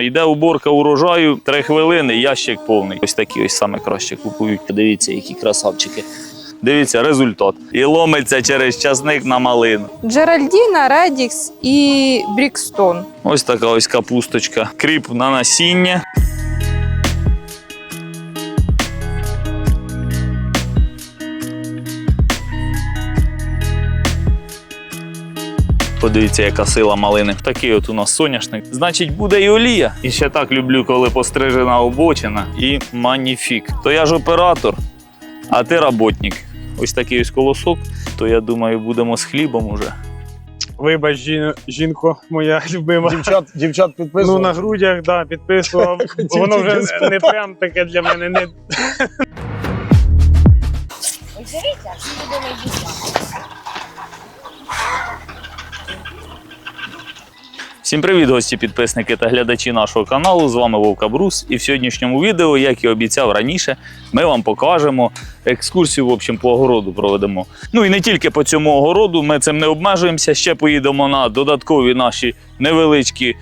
Йде уборка урожаю, три хвилини, ящик повний. Ось такі ось саме краще купують. Дивіться, які красавчики. Дивіться, результат. І ломиться через часник на малину. Джеральдіна, Редікс і Брікстон. Ось така ось капусточка. Кріп на насіння. Подивіться, яка сила малини. Такий от у нас соняшник. Значить, буде і олія. І ще так люблю, коли пострижена обочина і маніфік. То я ж оператор, а ти работник. Ось такий ось колосок. То я думаю, будемо з хлібом уже. Вибач, жін- жінко, моя любима. Дівчат, дівчат Ну, на грудях, да, підписував. Воно вже не, не прям таке для мене. Не... Ось дивіться, що буде найбільше. Всім привіт, гості, підписники та глядачі нашого каналу. З вами Вовка Брус. І в сьогоднішньому відео, як і обіцяв раніше, ми вам покажемо екскурсію в общем, по огороду проведемо. Ну і не тільки по цьому огороду, ми цим не обмежуємося. Ще поїдемо на додаткові наші невеличкі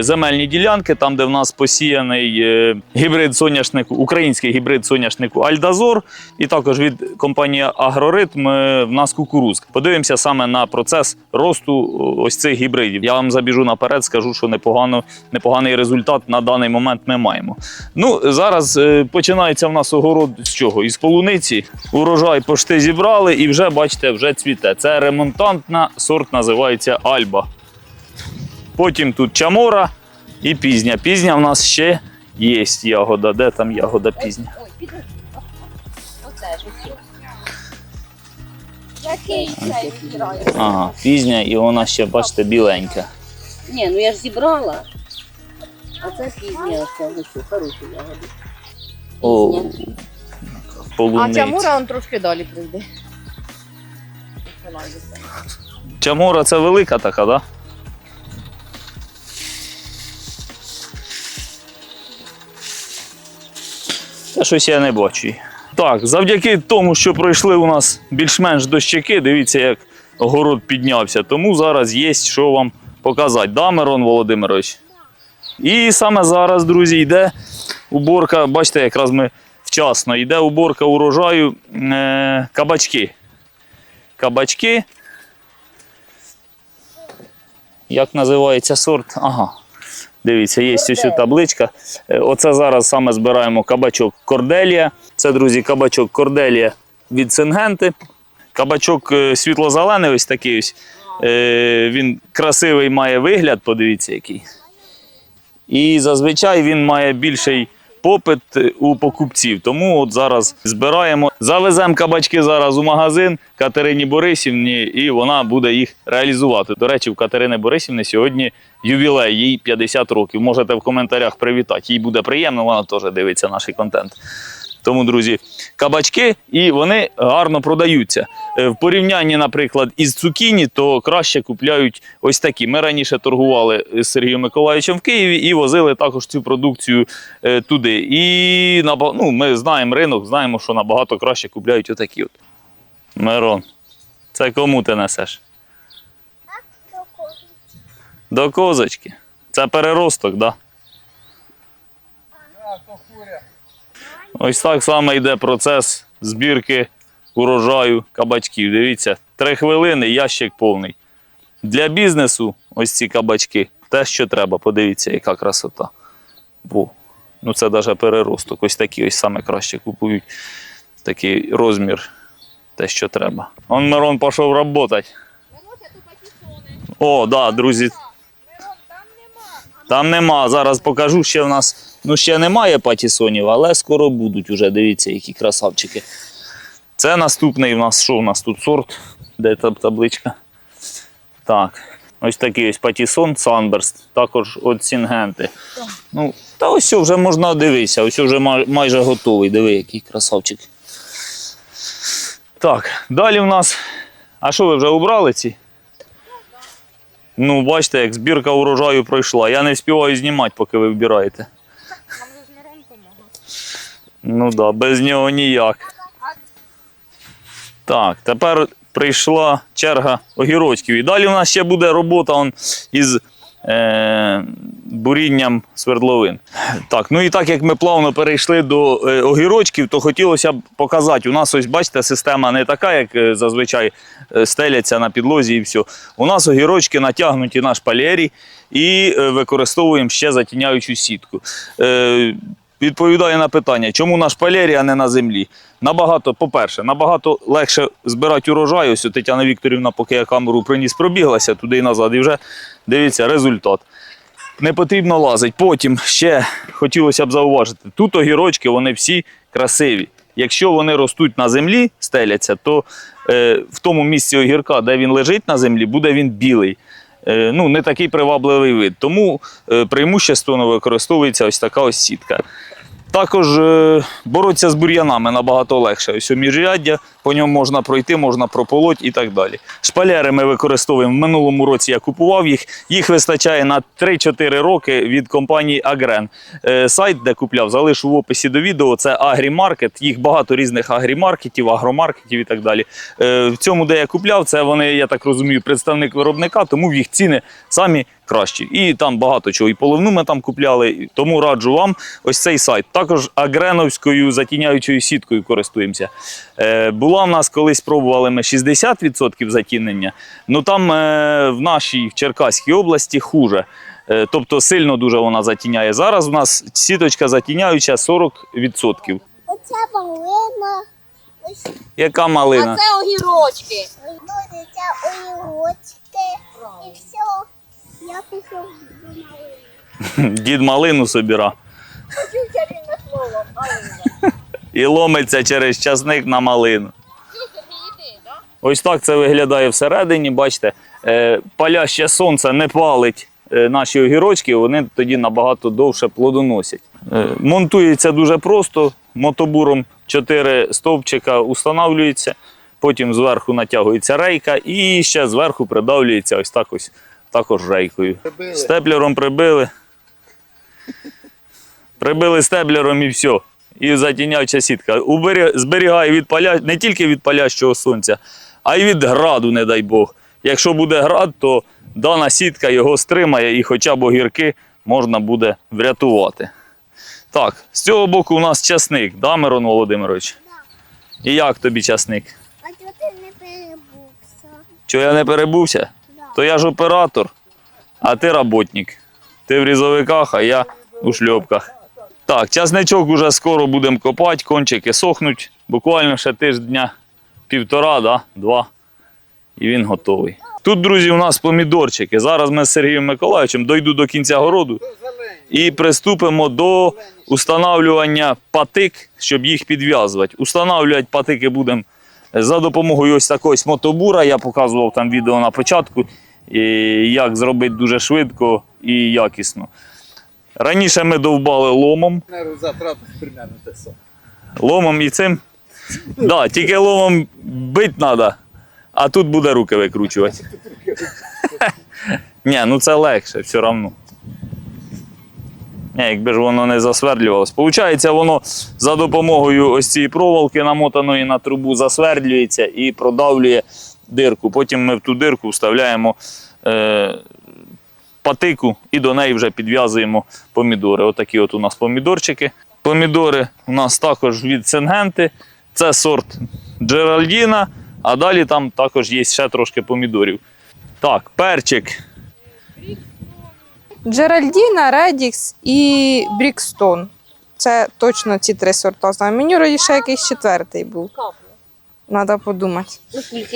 земельні ділянки, там, де в нас посіяний е, гібрид соняшнику, український гібрид соняшнику Альдазор, і також від компанії Агроритм е, в нас кукурузка. Подивимося саме на процес росту ось цих гібридів. Я вам забіжу наперед, скажу, що непогано, непоганий результат на даний момент ми маємо. Ну, зараз е, починається в нас огород з чого? Із полуниці. Урожай пошти зібрали і вже, бачите, вже цвіте. Це ремонтантна сорт, називається Альба. Потім тут чамора і пізня. Пізня в нас ще є ягода. Де там ягода пізня? Який цей відбирає? Ага, пізня, і вона ще, бачите, біленька. Ні, ну я ж зібрала. А це пізня, ось хороші ягоди. О, А полуниця. Тямура он трошки далі прийде. Чамора це велика така, так? Да? Та щось я не бачу. Так, завдяки тому, що пройшли у нас більш-менш дощики, дивіться, як город піднявся. Тому зараз є що вам показати. Да, Мирон Володимирович? І саме зараз, друзі, йде уборка. Бачите, якраз ми вчасно йде уборка урожаю е, кабачки. Кабачки. Як називається сорт? Ага. Дивіться, є ось табличка. Е, Оце зараз саме збираємо кабачок Корделія. Це, друзі, кабачок Корделія від Сингенти. Кабачок е, світло-зелений, ось такий ось. Е, Він красивий має вигляд, подивіться який. І зазвичай він має більший попит е, у покупців. Тому от зараз збираємо. Завеземо кабачки зараз у магазин Катерині Борисівні, і вона буде їх реалізувати. До речі, в Катерини Борисівни сьогодні ювілей, їй 50 років. Можете в коментарях привітати. Їй буде приємно, вона теж дивиться наш контент. Тому, друзі, кабачки і вони гарно продаються. Е, В порівнянні, наприклад, із цукіні, то краще купляють ось такі. Ми раніше торгували з Сергієм Миколаївичем в Києві і возили також цю продукцію е, туди. І ну, ми знаємо ринок, знаємо, що набагато краще купляють отакі. От. Мирон, це кому ти несеш? До козочки. Це переросток, так? Да? Ось так само йде процес збірки урожаю кабачків. Дивіться, три хвилини, ящик повний. Для бізнесу ось ці кабачки. Те, що треба. Подивіться, яка красота. Во. Ну це навіть переросток. Ось такі ось саме краще купують. Такий розмір. Те, що треба. Он Мирон пішов працювати. О, так, да, друзі. Там нема. Зараз покажу. Ще в нас ну ще немає патісонів, але скоро будуть уже. Дивіться, які красавчики. Це наступний у нас що у нас тут сорт? Де та табличка? Так. Ось такий ось патісон Sunburst, також от Сінгенти. Ну, та ось вже можна дивитися, ось вже майже готовий. Диви, який красавчик. Так, далі в нас. А що ви вже убрали ці? Ну, бачите, як збірка урожаю пройшла. Я не встигаю знімати, поки ви вбираєте. Нам же ж Мирон помагає. Ну да, без нього ніяк. Так, тепер прийшла черга огірочків. І далі у нас ще буде робота он, із е, бурінням свердловин. Так, ну і так як ми плавно перейшли до е, огірочків, то хотілося б показати. У нас ось, бачите, система не така, як е, зазвичай е, стеляться на підлозі і все. У нас огірочки натягнуті на шпалері і е, використовуємо ще затіняючу сітку. Е, Відповідаю на питання, чому на шпалері, а не на землі. Набагато, по-перше, набагато легше збирати урожай. Ось Тетяна Вікторівна, поки я камеру приніс, пробіглася туди і назад, і вже дивіться результат. Не потрібно лазити. Потім ще хотілося б зауважити, тут огірочки вони всі красиві. Якщо вони ростуть на землі, стеляться, то е, в тому місці огірка, де він лежить на землі, буде він білий. Е, ну, не такий привабливий вид. Тому е, преимущественно використовується ось така ось сітка. Також е, боротися з бур'янами набагато легше. Ось у міжряддя, по ньому можна пройти, можна прополоть і так далі. Шпалери ми використовуємо. В минулому році я купував їх. Їх вистачає на 3-4 роки від компанії Агрен. Е, сайт, де купляв, залишу в описі до відео. Це Агрімаркет. Їх багато різних агрімаркетів, агромаркетів і так далі. Е, в цьому, де я купляв, це вони, я так розумію, представник виробника, тому в їх ціни самі кращі. І там багато чого. І поливну ми там купляли. Тому раджу вам ось цей сайт. Також агреновською затіняючою сіткою користуємося. Е, була в нас колись пробували ми 60% затінення. Ну там е, в нашій в Черкаській області хуже. Е, тобто сильно дуже вона затіняє. Зараз у нас сіточка затіняюча 40%. Оця малина, ось Яка малина? це огірочки. це огірочки і все. Я пішов до малини. Дід малину собіра. І ломиться через часник на малину. Ось так це виглядає всередині. Бачите, е, паляще сонце не палить е, наші огірочки, вони тоді набагато довше плодоносять. Е, Монтується дуже просто. Мотобуром 4 стовпчика устанавлюється, потім зверху натягується рейка і ще зверху придавлюється ось так ось також рейкою. Степлером прибили. Прибили стеблером і все. І затінявча сітка. Зберігає від паля... не тільки від палящого сонця, а й від граду, не дай Бог. Якщо буде град, то дана сітка його стримає і хоча б огірки можна буде врятувати. Так, з цього боку у нас часник, да, Мирон Володимирович? І як тобі часник? А чого ти не перебувся? Чого я не перебувся? То я ж оператор, а ти роботник. Ти в різовиках, а я у шльопках. Так, часничок уже скоро будемо копати, кончики сохнуть. Буквально ще тиждня півтора, да? два. І він готовий. Тут, друзі, у нас помідорчики. Зараз ми з Сергієм Миколаївичем дойду до кінця городу і приступимо до установлювання патик, щоб їх підв'язувати. Установлювати патики будемо за допомогою ось такого мотобура. Я показував там відео на початку, і як зробити дуже швидко і якісно. Раніше ми довбали ломом. затрат примерно те саме. Ломом і цим. Да, тільки ломом бити треба, а тут буде руки викручувати. Ні, ну це легше, все одно. Ні, якби ж воно не засвердлювалося. Получається, воно за допомогою ось цієї проволоки, намотаної на трубу, засвердлюється і продавлює дирку. Потім ми в ту дирку вставляємо е, патику і до неї вже підв'язуємо помідори. Отакі от у нас помідорчики. Помідори у нас також від Сенгенти. Це сорт Джеральдіна, а далі там також є ще трошки помідорів. Так, перчик. Джеральдіна, Редікс і Брікстон. Це точно ці три сорта. знаю. Мені ще якийсь четвертий був. Треба подумати.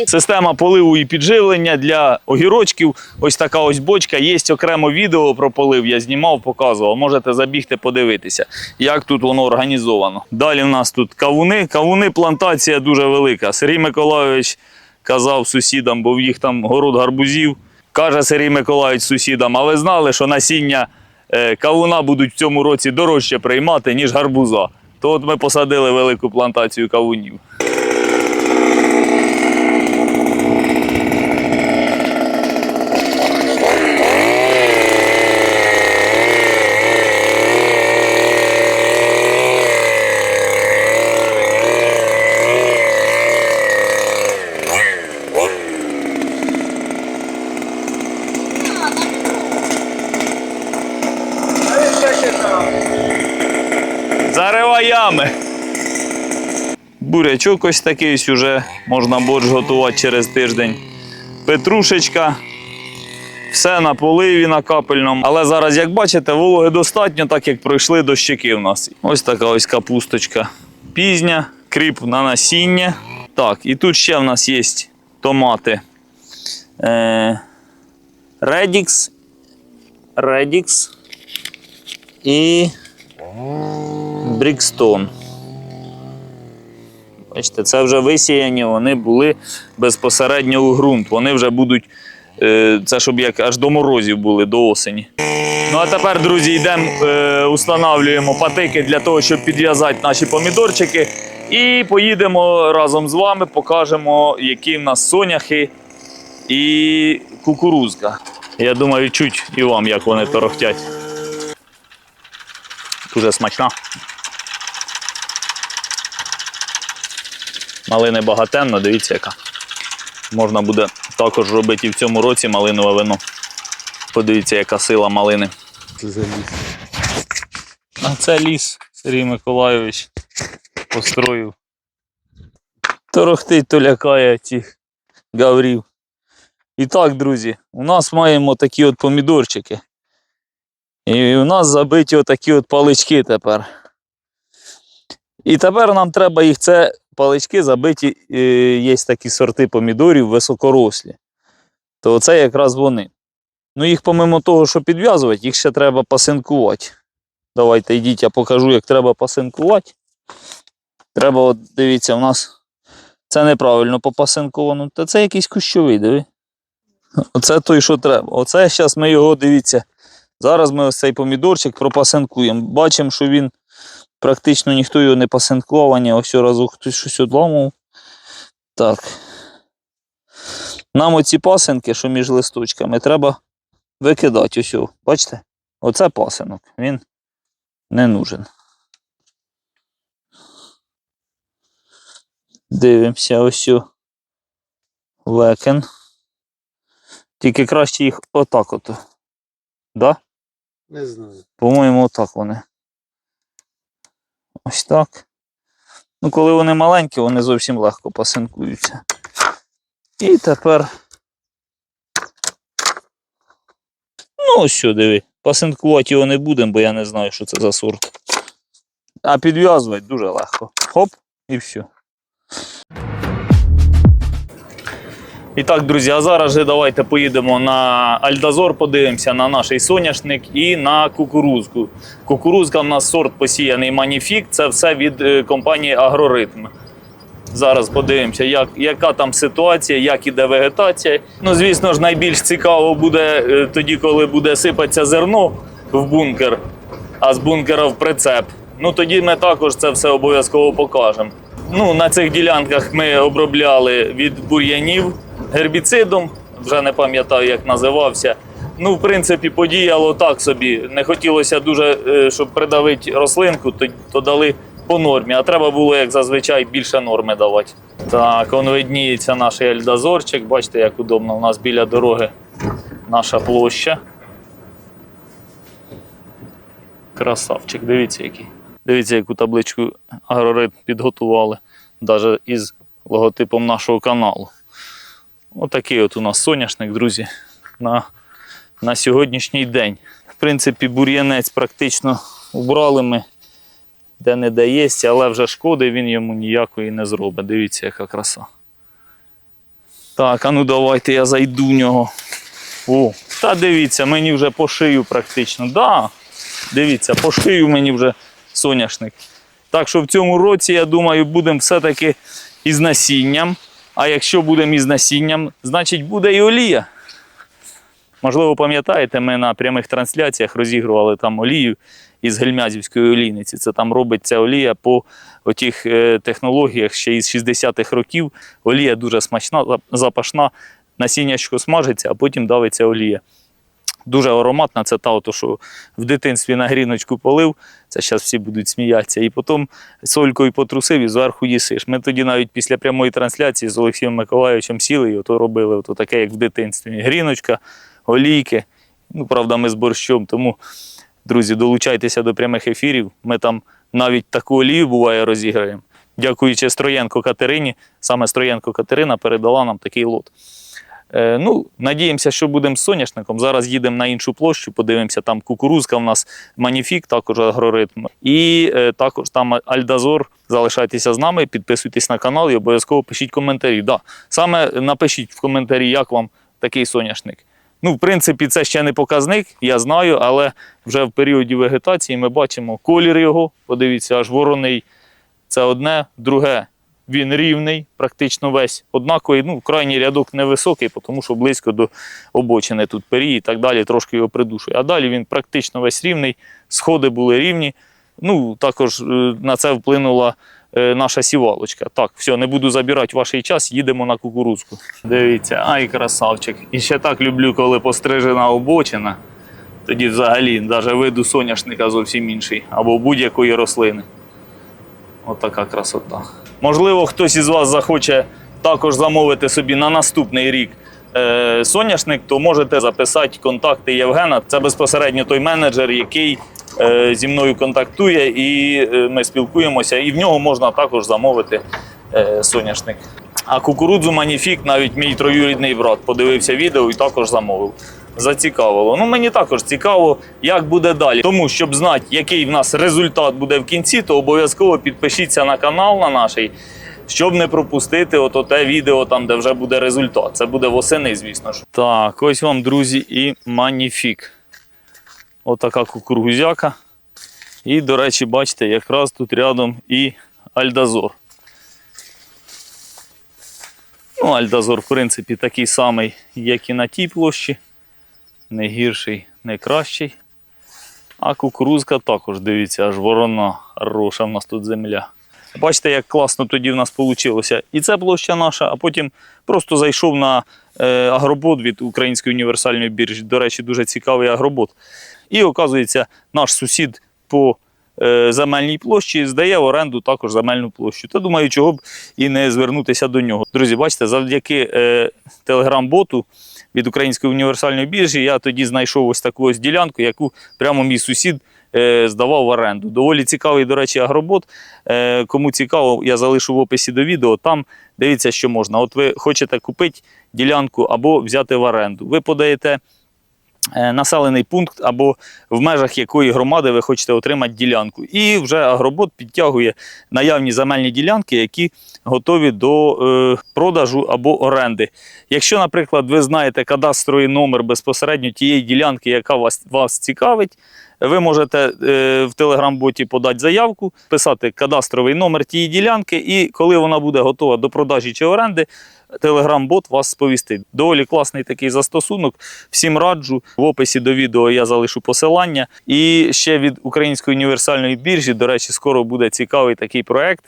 Система поливу і підживлення для огірочків. Ось така ось бочка. Є окремо відео про полив. Я знімав, показував. Можете забігти подивитися, як тут воно організовано. Далі в нас тут кавуни. Кавуни плантація дуже велика. Сергій Миколайович казав сусідам, бо в їх там город гарбузів. Каже Сергій Миколайович сусідам, а ви знали, що насіння е, кавуна будуть в цьому році дорожче приймати, ніж гарбуза. То от ми посадили велику плантацію кавунів. Бурячок ось такий ось уже можна борщ готувати через тиждень. Петрушечка. Все на поливі на капельному. Але зараз, як бачите, вологи достатньо, так як пройшли дощики в нас. Ось така ось капусточка пізня, кріп на насіння. Так, і тут ще в нас є томати. Е, Redix. Redix і Брікстон. Бачите, це вже висіяні, вони були безпосередньо у ґрунт. Вони вже будуть, е, це щоб як аж до морозів були, до осені. Ну а тепер, друзі, йдемо, е, устанавлюємо патики для того, щоб підв'язати наші помідорчики. І поїдемо разом з вами, покажемо, які в нас соняхи і кукурузка. Я думаю, чуть і вам, як вони торохтять. Дуже смачна. Малини багатенно, дивіться, яка. Можна буде також робити і в цьому році малинове вино. Подивіться, яка сила малини. Це за ліс. А це ліс Сергій Миколайович построїв. Торохтить, то лякає цих гаврів. І так, друзі, у нас маємо такі от помідорчики. І у нас забиті отакі от палички тепер. І тепер нам треба їх, це палички забиті, е, є такі сорти помідорів високорослі. То це якраз вони. Ну їх помимо того, що підв'язувати, їх ще треба пасинкувати. Давайте йдіть, я покажу, як треба пасинкувати. Треба, от дивіться, у нас це неправильно попасинковано. Та це якийсь кущовий, диви. Оце той, що треба. Оце зараз ми його дивіться. Зараз ми ось цей помідорчик пропасинкуємо. Бачимо, що він практично ніхто його не пасинкував, ось разок хтось щось одламав. Так. Нам оці пасинки, що між листочками, треба викидати. Ось. Бачите? Оце пасинок. Він не нужен. Дивимося ось. Лекен. Тільки краще їх отак от. Да? Не знаю. По-моєму, отак вони. Ось так. Ну, коли вони маленькі, вони зовсім легко пасинкуються. І тепер. Ну, ось що, диви. Пасинкувати його не будемо, бо я не знаю, що це за сорт. А підв'язувати дуже легко. Хоп, і все. І так, друзі, а зараз же давайте поїдемо на Альдазор, подивимося на наш соняшник і на кукурузку. Кукурузка в нас сорт посіяний Маніфік, це все від е, компанії Агроритм. Зараз подивимося, як, яка там ситуація, як іде вегетація. Ну, звісно ж, найбільш цікаво буде е, тоді, коли буде сипатися зерно в бункер, а з бункера в прицеп. Ну тоді ми також це все обов'язково покажемо. Ну, на цих ділянках ми обробляли від бур'янів гербіцидом, вже не пам'ятаю, як називався. Ну, в принципі, подіяло так собі. Не хотілося дуже, е, щоб придавити рослинку, то, то дали по нормі, а треба було, як зазвичай, більше норми давати. Так, он видніється наш ельдазорчик. Бачите, як удобно. У нас біля дороги наша площа. Красавчик, дивіться який. Дивіться, яку табличку агроритм підготували, навіть із логотипом нашого каналу. Отакий от у нас соняшник, друзі, на, на сьогоднішній день. В принципі, бур'янець практично убрали ми, де не де є, але вже шкоди він йому ніякої не зробить. Дивіться, яка краса. Так, а ну давайте я зайду в нього. О, та дивіться, мені вже по шию практично. Да, дивіться, по шию мені вже соняшник. Так що в цьому році, я думаю, будемо все-таки із насінням. А якщо будемо із насінням, значить буде і олія. Можливо, пам'ятаєте, ми на прямих трансляціях розігрували там олію із гельмязівської олійниці. Це там робиться олія по отих е, технологіях ще із 60-х років. Олія дуже смачна, запашна, насіннячко смажиться, а потім давиться олія. Дуже ароматна, це та, ото, що в дитинстві на гріночку полив, це зараз всі будуть сміятися. І потім солькою потрусив і зверху їсиш. Ми тоді навіть після прямої трансляції з Олексієм Миколаївичем сіли і ото робили ото таке, як в дитинстві. Гріночка, олійки. Ну, правда, ми з борщом. Тому, друзі, долучайтеся до прямих ефірів. Ми там навіть таку олію буває розіграємо. Дякуючи Строєнко Катерині, саме Строєнко Катерина передала нам такий лот. Е, ну, надіємося, що будемо з соняшником. Зараз їдемо на іншу площу, подивимося, там кукурузка в нас маніфік, також агроритм. І е, також там Альдазор. Залишайтеся з нами, підписуйтесь на канал і обов'язково пишіть коментарі. Да, саме напишіть в коментарі, як вам такий соняшник. Ну, в принципі, це ще не показник, я знаю, але вже в періоді вегетації ми бачимо колір його. Подивіться, аж вороний. Це одне, друге. Він рівний, практично весь однаковий. Ну, крайній рядок невисокий, тому що близько до обочини тут пері і так далі, трошки його придушує. А далі він практично весь рівний, сходи були рівні. Ну, також е, на це вплинула е, наша сівалочка. Так, все, не буду забирати ваш час, їдемо на кукурузку. Дивіться, ай, красавчик. І ще так люблю, коли пострижена обочина. Тоді взагалі навіть виду соняшника зовсім інший або будь-якої рослини. Отака красота. Можливо, хтось із вас захоче також замовити собі на наступний рік е, соняшник, то можете записати контакти Євгена. Це безпосередньо той менеджер, який е, зі мною контактує, і е, ми спілкуємося. І в нього можна також замовити соняшник. А кукурудзу Маніфік навіть мій троюрідний брат подивився відео і також замовив. Зацікавило. Ну мені також цікаво, як буде далі. Тому, щоб знати, який в нас результат буде в кінці, то обов'язково підпишіться на канал на наш, щоб не пропустити ото те відео, там, де вже буде результат. Це буде восени, звісно ж. Так, ось вам, друзі, і маніфік. Отака кукурузяка. І, до речі, бачите, якраз тут рядом і Альдазор. Ну, Альдазор, в принципі, такий самий, як і на тій площі. Не гірший, не кращий. А кукурузка також, дивіться, аж ворона хороша в нас тут земля. Бачите, як класно тоді в нас вийшло. І це площа наша, а потім просто зайшов на е, агробот від Української універсальної біржі. До речі, дуже цікавий агробот. І оказується, наш сусід по е, земельній площі здає в оренду також земельну площу. Та думаю, чого б і не звернутися до нього. Друзі, бачите, завдяки е, телеграм-боту від Української універсальної біржі я тоді знайшов ось таку ось ділянку, яку прямо мій сусід е, здавав в оренду. Доволі цікавий, до речі, агробот. Е, кому цікаво, я залишу в описі до відео. Там дивіться, що можна. От ви хочете купити ділянку або взяти в оренду. Ви подаєте населений пункт або в межах якої громади ви хочете отримати ділянку. І вже агробот підтягує наявні земельні ділянки, які готові до е, продажу або оренди. Якщо, наприклад, ви знаєте кадастровий номер безпосередньо тієї ділянки, яка вас, вас цікавить, ви можете е, в телеграм-боті подати заявку, писати кадастровий номер тієї ділянки, і коли вона буде готова до продажі чи оренди, телеграм-бот вас сповістить. Доволі класний такий застосунок. Всім раджу. В описі до відео я залишу посилання. І ще від Української універсальної біржі, до речі, скоро буде цікавий такий проект.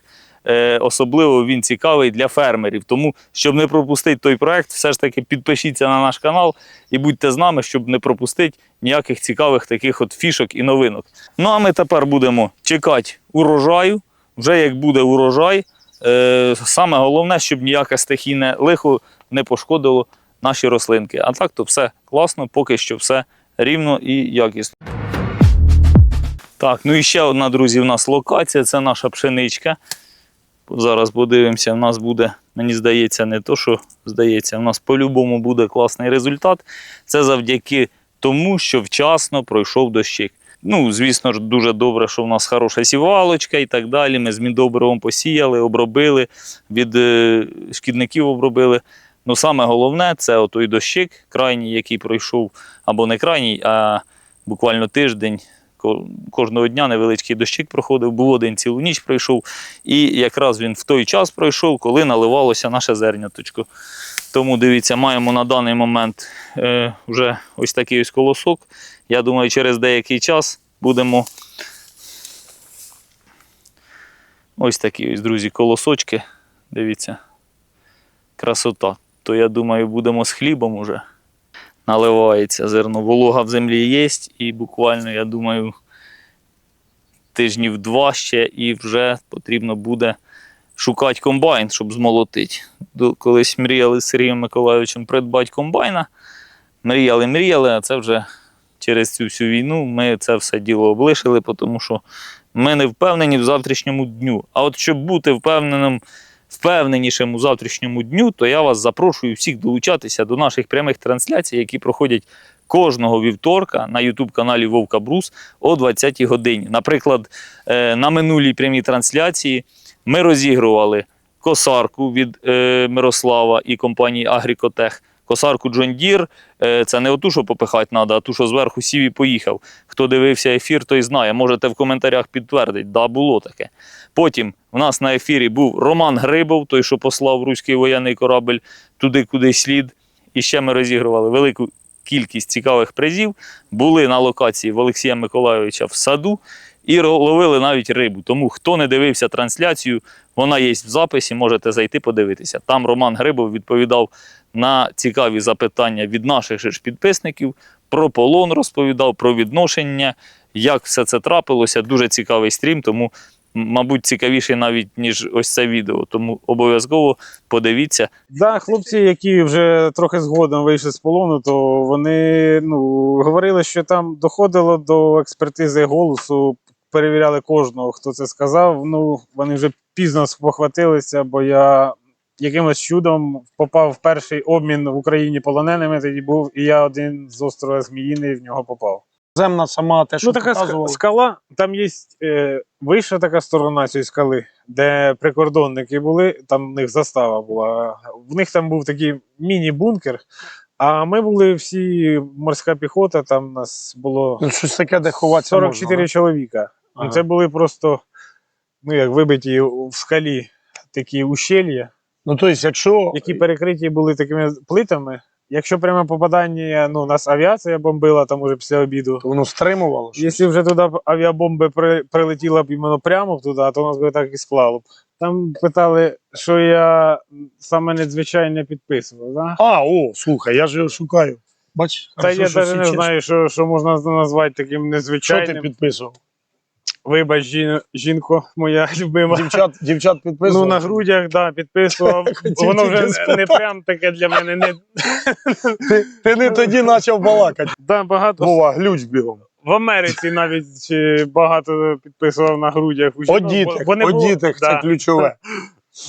Е, Особливо він цікавий для фермерів. Тому, щоб не пропустити той проект, все ж таки підпишіться на наш канал і будьте з нами, щоб не пропустити ніяких цікавих таких от фішок і новинок. Ну а ми тепер будемо чекати урожаю. Вже як буде урожай, е, саме головне, щоб ніяке стихійне лихо не пошкодило наші рослинки. А так то все класно, поки що все рівно і якісно. Так, ну і ще одна, друзі, в нас локація це наша пшеничка. Зараз подивимося, в нас буде, мені здається, не то, що здається, в нас по-любому буде класний результат. Це завдяки тому, що вчасно пройшов дощик. Ну, звісно ж, дуже добре, що в нас хороша сівалочка і так далі. Ми з міндобривом посіяли, обробили, від е, шкідників обробили. Ну, саме головне це той дощик, крайній, який пройшов, або не крайній, а буквально тиждень. Ко- Кожного дня невеличкий дощик проходив, був один цілу ніч пройшов. І якраз він в той час пройшов, коли наливалося наше зерняточко. Тому дивіться, маємо на даний момент е, вже ось такий ось колосок. Я думаю, через деякий час будемо. Ось такі ось, друзі, колосочки. Дивіться. Красота. То я думаю, будемо з хлібом уже. Наливається зерно. Волога в землі є, і буквально, я думаю, тижнів два ще, і вже потрібно буде шукати комбайн, щоб змолотити. Колись мріяли з Сергієм Миколайовичем придбати комбайна. Мріяли, мріяли, а це вже через цю всю війну ми це все діло облишили, тому що ми не впевнені в завтрашньому дню. А от щоб бути впевненим, впевненішим у завтрашньому дню, то я вас запрошую всіх долучатися до наших прямих трансляцій, які проходять кожного вівторка на ютуб-каналі Вовка Брус о 20-й годині. Наприклад, е, на минулій прямій трансляції ми розігрували косарку від е, Мирослава і компанії Агрікотех. Косарку Джон Дір, е, це не оту, що попихати треба, а ту, що зверху сів і поїхав. Хто дивився ефір, той знає. Можете в коментарях підтвердити, да, було таке. Потім в нас на ефірі був Роман Грибов, той, що послав руський воєнний корабль туди, куди слід. І ще ми розігрували велику кількість цікавих призів. Були на локації в Олексія Миколайовича в саду і ловили навіть рибу. Тому хто не дивився трансляцію, вона є в записі, можете зайти подивитися. Там Роман Грибов відповідав на цікаві запитання від наших же ж підписників. Про полон розповідав, про відношення, як все це трапилося. Дуже цікавий стрім, тому, мабуть, цікавіший навіть, ніж ось це відео. Тому обов'язково подивіться. Да, хлопці, які вже трохи згодом вийшли з полону, то вони ну, говорили, що там доходило до експертизи голосу, перевіряли кожного, хто це сказав. Ну, вони вже пізно спохватилися, бо я якимось чудом попав в перший обмін в Україні полоненими. Тоді був, і я один з острова Зміїний в нього попав. Земна сама те, що Ну, така показували. скала, там є е, вища така сторона цієї скали, де прикордонники були, там в них застава була. В них там був такий міні-бункер. А ми були всі морська піхота, там нас було Ну, щось таке, де ховатися 44 можна, чоловіка. Ну, Ага. Це були просто, ну як вибиті в скалі такі ущелья? Ну, тобто, якщо які перекриті були такими плитами. Якщо пряме попадання, ну, нас авіація бомбила там уже після обіду. то воно стримувало, щось. Якщо вже туди авіабомби при, прилетіла б іменно прямо туди, то нас би так і склало б. Там питали, що я саме надзвичайне підписував. Да? А, о, слухай, я ж його шукаю. Бач, Та хорошо, я що навіть всі не чесно. знаю, що, що можна назвати таким Що ти незвичайним. підписував? Вибач, жін, жінко моя любима. Дівчат, дівчат підписував? Ну, на грудях, да, підписував. Хотів Воно тільки вже не, не прям таке для мене. Не... Ти, ти не тоді почав балакати. Да, багато Вова, глюч бігом. в Америці навіть е, багато підписував на грудях. у О жінок, бо- дітях, бо не о було- дітях, да. це ключове.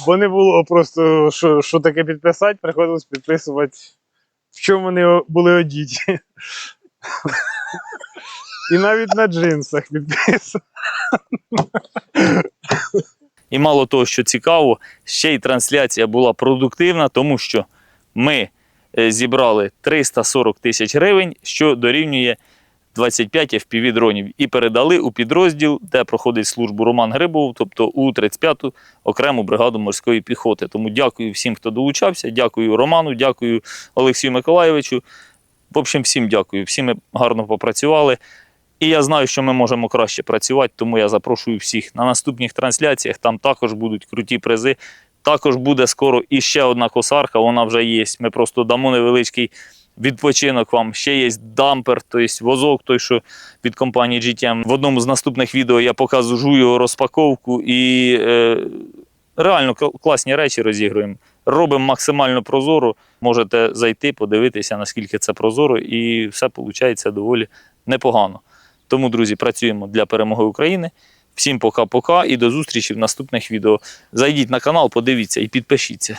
Бо не було просто що, що таке підписати, приходилось підписувати, в чому вони о- були одіті. І навіть на джинсах підписував. І мало того, що цікаво, ще й трансляція була продуктивна, тому що ми е, зібрали 340 тисяч гривень, що дорівнює 25 FPV дронів, і передали у підрозділ, де проходить службу Роман Грибов, тобто у 35-ту окрему бригаду морської піхоти. Тому дякую всім, хто долучався. Дякую Роману, дякую Олексію Миколайовичу. В общем, всім дякую. Всі ми гарно попрацювали. І я знаю, що ми можемо краще працювати, тому я запрошую всіх на наступних трансляціях. Там також будуть круті призи. Також буде скоро і ще одна косарка, вона вже є. Ми просто дамо невеличкий відпочинок вам. Ще є дампер, тобто возок, той, що від компанії GTM. В одному з наступних відео я покажу його розпаковку і е, реально класні речі розігруємо. Робимо максимально прозоро. Можете зайти, подивитися, наскільки це прозоро, і все виходить доволі непогано. Тому, друзі, працюємо для перемоги України. Всім пока-пока і до зустрічі в наступних відео. Зайдіть на канал, подивіться і підпишіться.